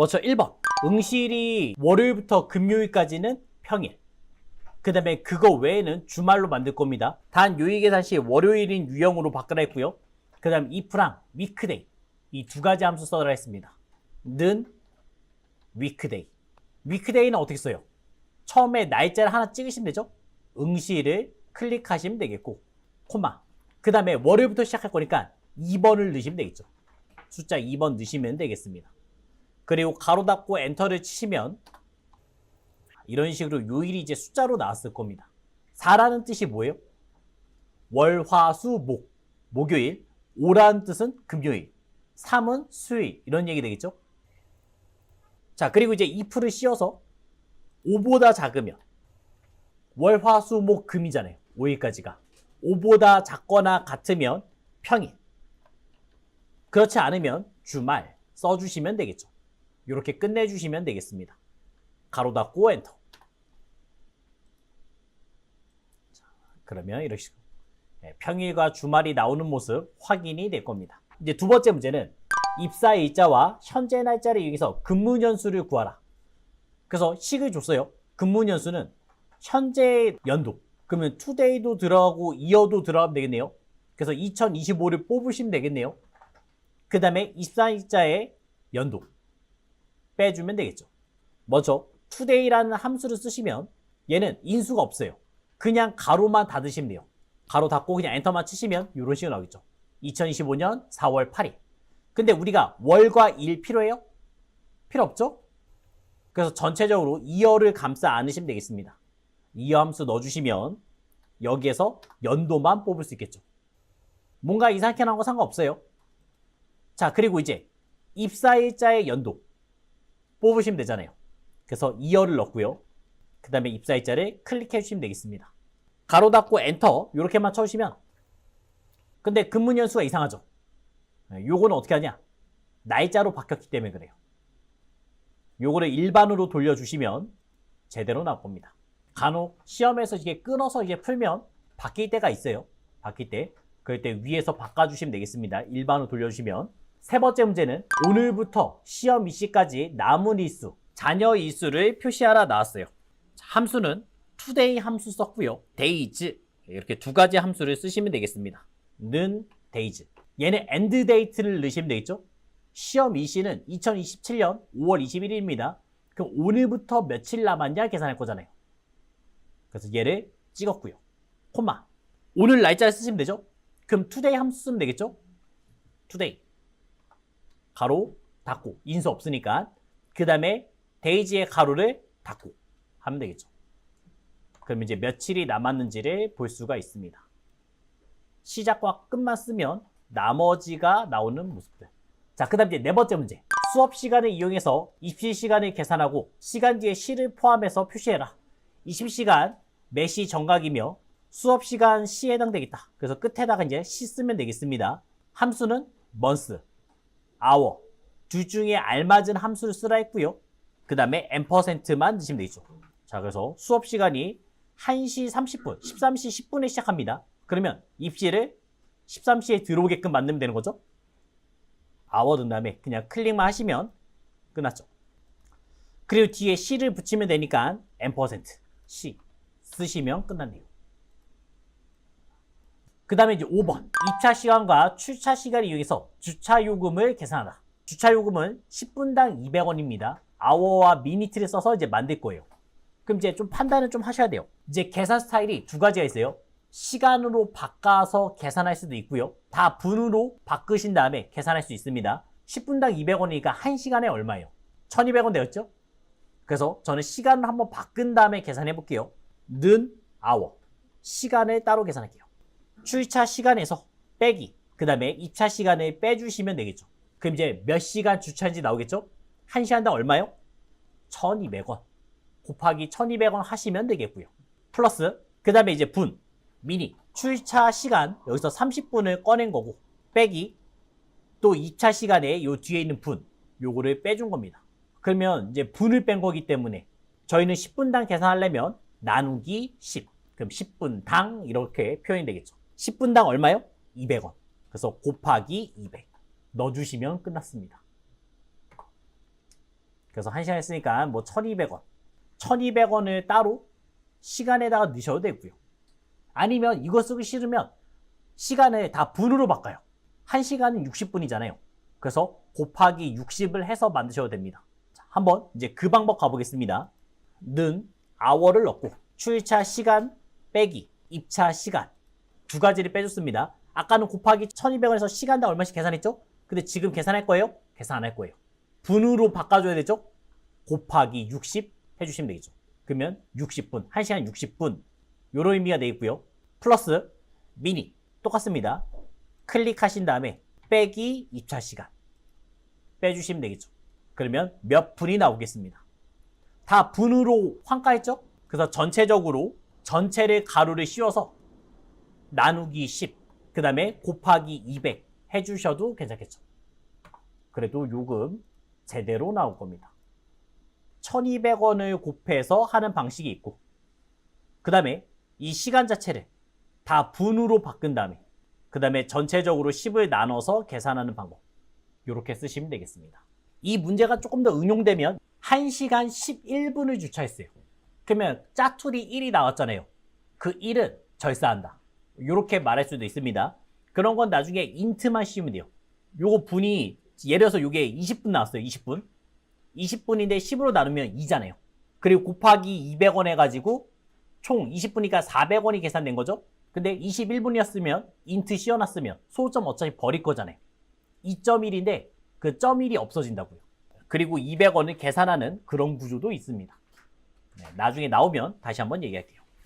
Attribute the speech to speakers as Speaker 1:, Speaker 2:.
Speaker 1: 먼저 1번. 응시일이 월요일부터 금요일까지는 평일. 그 다음에 그거 외에는 주말로 만들 겁니다. 단 요일 계산 시 월요일인 유형으로 바꾸라 했고요. 그 다음 if랑 weekday. 이 두 가지 함수 써라 했습니다. 는 weekday. weekday는 어떻게 써요? 처음에 날짜를 하나 찍으시면 되죠? 응시일을 클릭하시면 되겠고, 코마. 그 다음에 월요일부터 시작할 거니까 2번을 넣으시면 되겠죠. 숫자 2번 넣으시면 되겠습니다. 그리고 가로 닫고 엔터를 치시면 이런 식으로 요일이 이제 숫자로 나왔을 겁니다. 4라는 뜻이 뭐예요? 월, 화, 수, 목. 목요일. 5라는 뜻은 금요일. 3은 수요일. 이런 얘기 되겠죠? 자, 그리고 이제 if를 씌워서 5보다 작으면 월, 화, 수, 목, 금이잖아요. 5일까지가. 5보다 작거나 같으면 평일. 그렇지 않으면 주말 써주시면 되겠죠. 이렇게 끝내주시면 되겠습니다. 가로 닫고 엔터. 자, 그러면 이런 식으로 네, 평일과 주말이 나오는 모습 확인이 될 겁니다. 이제 두 번째 문제는 입사 일자와 현재 날짜를 이용해서 근무 년수를 구하라. 그래서 식을 줬어요. 근무 년수는 현재 연도. 그러면 today도 들어가고 year도 들어가면 되겠네요. 그래서 2025를 뽑으시면 되겠네요. 그 다음에 입사일자의 연도 빼주면 되겠죠. 먼저 today라는 함수를 쓰시면 얘는 인수가 없어요. 그냥 가로만 닫으시면 돼요. 가로 닫고 그냥 엔터만 치시면 이런 식으로 나오겠죠. 2025년 4월 8일. 근데 우리가 월과 일 필요해요? 필요 없죠? 그래서 전체적으로 2열을 감싸 안으시면 되겠습니다. 2열 함수 넣어주시면 여기에서 연도만 뽑을 수 있겠죠. 뭔가 이상하게 나온 거 상관없어요. 자, 그리고 이제 입사일자의 연도 뽑으시면 되잖아요. 그래서 2열을 넣고요. 그 다음에 입사일자를 클릭해 주시면 되겠습니다. 가로 닫고 엔터 이렇게만 쳐주시면 근데 근무 연수가 이상하죠. 네, 요거는 어떻게 하냐? 날짜로 바뀌었기 때문에 그래요. 요거를 일반으로 돌려주시면 제대로 나올 겁니다. 간혹 시험에서 이게 끊어서 이게 풀면 바뀔 때가 있어요. 바뀔 때. 그럴 때 위에서 바꿔주시면 되겠습니다. 일반으로 돌려주시면. 세 번째 문제는 오늘부터 시험 일시까지 남은 일수, 자녀 일수를 표시하라 나왔어요. 자, 함수는 today 함수 썼고요. days 이렇게 두 가지 함수를 쓰시면 되겠습니다. 는 days. 얘는 end date를 넣으시면 되겠죠? 시험 일시는 2027년 5월 21일입니다. 그럼 오늘부터 며칠 남았냐 계산할 거잖아요. 그래서 얘를 찍었고요. 콤마. 오늘 날짜를 쓰시면 되죠? 그럼 today 함수 쓰면 되겠죠? today. 가로 닫고 인수 없으니까 그 다음에 데이지의 가로를 닫고 하면 되겠죠. 그럼 이제 며칠이 남았는지를 볼 수가 있습니다. 시작과 끝만 쓰면 나머지가 나오는 모습들. 자, 그 다음 이제 네 번째 문제. 수업 시간을 이용해서 입시 시간을 계산하고 시간 뒤에 시를 포함해서 표시해라. 20시간 매시 정각이며 수업 시간 시에 해당되겠다. 그래서 끝에다가 이제 시 쓰면 되겠습니다. 함수는 month, hour 둘 중에 알맞은 함수를 쓰라 했고요. 그 다음에 %만 넣으시면 되겠죠. 자, 그래서 수업 시간이 1시 30분, 13시 10분에 시작합니다. 그러면 입시를 13시에 들어오게끔 만들면 되는 거죠. 아워 든 다음에 그냥 클릭만 하시면 끝났죠. 그리고 뒤에 C를 붙이면 되니까 %, C 쓰시면 끝났네요. 그 다음에 이제 5번. 입차 시간과 출차 시간을 이용해서 주차 요금을 계산하다. 주차 요금은 10분당 200원입니다. 아워와 미니트를 써서 이제 만들 거예요. 그럼 이제 좀 판단을 좀 하셔야 돼요. 이제 계산 스타일이 두 가지가 있어요. 시간으로 바꿔서 계산할 수도 있고요. 다 분으로 바꾸신 다음에 계산할 수 있습니다. 10분당 200원이니까 1시간에 얼마예요? 1200원 되었죠? 그래서 저는 시간을 한번 바꾼 다음에 계산해 볼게요. 는 아워. 시간을 따로 계산할게요. 출차 시간에서 빼기. 그 다음에 입차 시간을 빼주시면 되겠죠. 그럼 이제 몇 시간 주차인지 나오겠죠? 1시간당 얼마요? 1200원. 곱하기 1200원 하시면 되겠고요. 플러스, 그 다음에 이제 분, 미니, 출차 시간, 여기서 30분을 꺼낸 거고, 빼기, 또 2차 시간에 요 뒤에 있는 분, 요거를 빼준 겁니다. 그러면 이제 분을 뺀 거기 때문에 저희는 10분당 계산하려면 나누기 10. 그럼 10분당 이렇게 표현이 되겠죠. 10분당 얼마요? 200원. 그래서 곱하기 200. 넣어주시면 끝났습니다. 그래서 1시간 했으니까 뭐 1200원. 1200원을 따로 시간에다가 넣으셔도 되고요. 아니면 이거 쓰기 싫으면 시간을 다 분으로 바꿔요. 1시간은 60분이잖아요. 그래서 곱하기 60을 해서 만드셔도 됩니다. 자, 한번 이제 그 방법 가보겠습니다. 는 hour를 넣고 출차 시간 빼기 입차 시간 두 가지를 빼줬습니다. 아까는 곱하기 1200원에서 시간당 얼마씩 계산했죠? 근데 지금 계산할 거예요? 계산 안 할 거예요. 분으로 바꿔줘야 되죠? 곱하기 60 해주시면 되겠죠. 그러면 60분, 1시간 60분 요런 의미가 되겠고요. 플러스 미니 똑같습니다. 클릭하신 다음에 빼기 입차 시간 빼주시면 되겠죠. 그러면 몇 분이 나오겠습니다. 다 분으로 환가했죠? 그래서 전체적으로 전체를 가로를 씌워서 나누기 10, 그 다음에 곱하기 200 해주셔도 괜찮겠죠. 그래도 요금 제대로 나올 겁니다. 1200원을 곱해서 하는 방식이 있고, 그 다음에 이 시간 자체를 다 분으로 바꾼 다음에, 그 다음에 전체적으로 10을 나눠서 계산하는 방법. 이렇게 쓰시면 되겠습니다. 이 문제가 조금 더 응용되면 1시간 11분을 주차했어요. 그러면 짜투리 1이 나왔잖아요. 그 1은 절사한다. 이렇게 말할 수도 있습니다. 그런 건 나중에 인트만 씌우면 돼요. 요거 분이 예를 들어서 요게 20분 나왔어요. 20분. 20분인데 10으로 나누면 2잖아요. 그리고 곱하기 200원 해가지고 총 20분이니까 400원이 계산된 거죠. 근데 21분이었으면 인트 씌워놨으면 소점 어차피 버릴 거잖아요. 2.1인데 그점 1이 없어진다고요. 그리고 200원을 계산하는 그런 구조도 있습니다. 네, 나중에 나오면 다시 한번 얘기할게요.